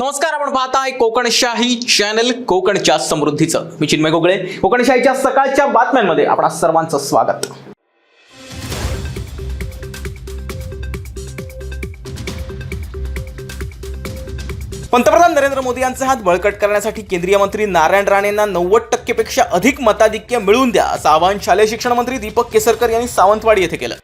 नमस्कार आपण पाहताय कोकणशाही चॅनल कोकणच्या समृद्धीचं. मी चिन्मय गोगळे. कोकणशाहीच्या सकाळच्या बातम्यांमध्ये आपणा सर्वांचं स्वागत. पंतप्रधान नरेंद्र मोदी यांचा हात बळकट करण्यासाठी केंद्रीय मंत्री नारायण राणेंना नव्वद टक्केपेक्षा अधिक मताधिक्य मिळवून द्या असं आवाहन शालेय शिक्षण मंत्री दीपक केसरकर यांनी सावंतवाडी येथे केलं.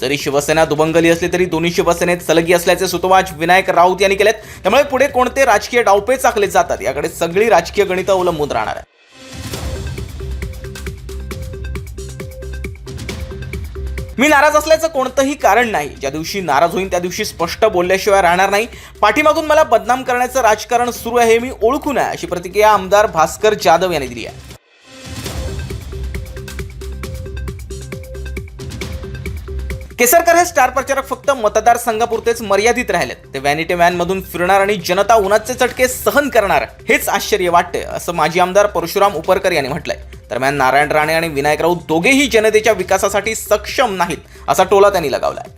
जरी शिवसेना दुबंगली असली तरी दोन्ही शिवसेनेत सलगी असल्याचे सुतोवाच विनायक राऊत यांनी केलेत. त्यामुळे पुढे कोणते राजकीय डावपे चाकले जातात? याकडे सगळी राजकीय गणितं अवलंबून राहणार आहे मी नाराज असल्याचं कोणतंही कारण नाही. ज्या दिवशी नाराज होईन त्या दिवशी स्पष्ट बोलल्याशिवाय राहणार नाही. पाठीमागून मला बदनाम करण्याचं राजकारण सुरू आहे हे मी ओळखून आहे अशी प्रतिक्रिया आमदार भास्कर जाधव यांनी दिली आहे. केसरकर हे स्टार प्रचारक फक्त मतदारसंघापुरतेच मर्यादित राहिलेत. ते व्हॅनिटी व्हॅनमधून फिरणार आणि जनता उन्हाचे चटके सहन करणार हेच आश्चर्य वाटते असं माजी आमदार परशुराम उपरकर यांनी म्हटलंय. दरम्यान नारायण राणे आणि विनायक राऊत दोघेही जनतेच्या विकासासाठी सक्षम नाहीत असा टोला त्यांनी लगावलाय.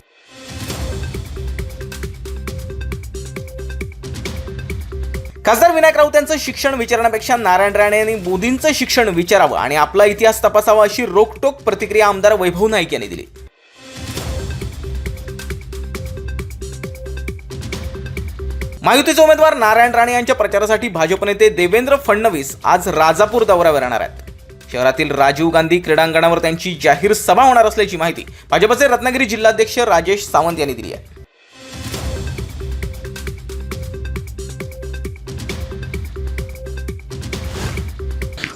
खासदार विनायक राऊत यांचं शिक्षण विचारण्यापेक्षा नारायण राणे यांनी मोदींचं शिक्षण विचारावं आणि आपला इतिहास तपासावा अशी रोकटोक प्रतिक्रिया आमदार वैभव नाईक यांनी दिली. महायुतीचे उमेदवार नारायण राणे यांच्या प्रचारासाठी भाजप नेते देवेंद्र फडणवीस आज राजापूर दौऱ्यावर येणार आहेत. शहरातील राजीव गांधी क्रीडांगणावर त्यांची जाहीर सभा होणार असल्याची माहिती भाजपचे रत्नागिरी जिल्हाध्यक्ष राजेश सावंत यांनी दिली आहे.